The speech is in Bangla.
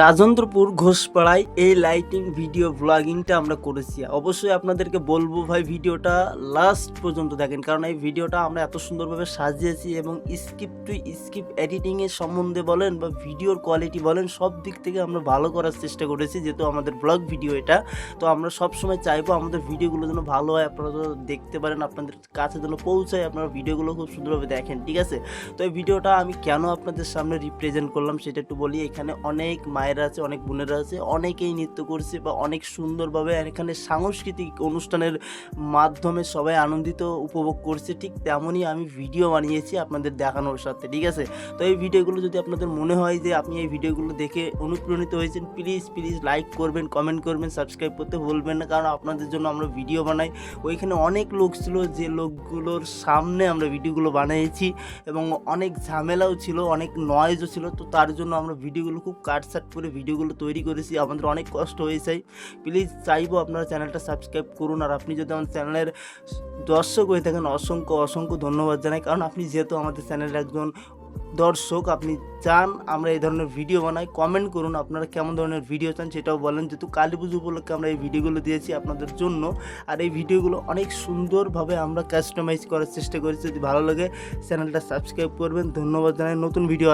রাজেন্দ্রপুর ঘোষপাড়ায় এই লাইটিং ভিডিও ব্লগিংটা আমরা করেছি। অবশ্যই আপনাদেরকে বলব ভাই, ভিডিওটা লাস্ট পর্যন্ত দেখেন। কারণ এই ভিডিওটা আমরা এত সুন্দরভাবে সাজিয়েছি এবং স্কিপ টু স্কিপ এডিটিংয়ের সম্বন্ধে বলেন বা ভিডিওর কোয়ালিটি বলেন, সব দিক থেকে আমরা ভালো করার চেষ্টা করেছি, যেহেতু আমাদের ব্লগ ভিডিও এটা। তো আমরা সব সময় চাইব আমাদের ভিডিওগুলো যেন ভালো হয়, আপনারা দেখতে পারেন, আপনাদের কাছে যেন পৌঁছায়, আপনারা ভিডিওগুলো খুব সুন্দরভাবে দেখেন, ঠিক আছে? তো এই ভিডিওটা আমি কেন আপনাদের সামনে রিপ্রেজেন্ট করলাম সেটা একটু বলি। এখানে অনেক মায়েরা আছে, অনেক বোনেরা আছে, অনেকেই নৃত্য করছে বা অনেক সুন্দরভাবে এখানে সাংস্কৃতিক অনুষ্ঠানের মাধ্যমে সবাই আনন্দিত, উপভোগ করছে, ঠিক তেমনই আমি ভিডিও বানিয়েছি আপনাদের দেখানোর সাথে, ঠিক আছে? তো এই ভিডিওগুলো যদি আপনাদের মনে হয় যে আপনি এই ভিডিওগুলো দেখে অনুপ্রাণিত হয়েছেন প্লিজ প্লিজ লাইক করবেন কমেন্ট করবেন সাবস্ক্রাইব করতে ভুলবেন না, কারণ আপনাদের জন্য আমরা ভিডিও বানাই। ওইখানে অনেক লোক ছিল, যে লোকগুলোর সামনে আমরা ভিডিওগুলো বানিয়েছি এবং অনেক ঝামেলাও ছিল, অনেক নয়েজও ছিল, তো তার জন্য আমরা ভিডিওগুলো খুব কাটসাট করে ভিডিওগুলো তৈরি করেছি, আমাদের অনেক কষ্ট হয়েছে। প্লিজ চাইব আপনারা চ্যানেলটা সাবস্ক্রাইব করুন, আর আপনি যদি আমার চ্যানেলের দর্শক হয়ে থাকেন, অসংখ্য অসংখ্য ধন্যবাদ জানাই। কারণ আপনি যেহেতু আমাদের চ্যানেলের একজন দর্শক, আপনি চান আমরা এই ধরনের ভিডিও বানাই। কমেন্ট করুন আপনারা কেমন ধরনের ভিডিও চান, সেটাও বলেন। যেহেতু কালী পুজো উপলক্ষে আমরা এই ভিডিওগুলো দিয়েছি আপনাদের জন্য, আর এই ভিডিওগুলো অনেক সুন্দরভাবে আমরা কাস্টমাইজ করার চেষ্টা করেছি। যদি ভালো লাগে, চ্যানেলটা সাবস্ক্রাইব করবেন। ধন্যবাদ জানাই। নতুন ভিডিও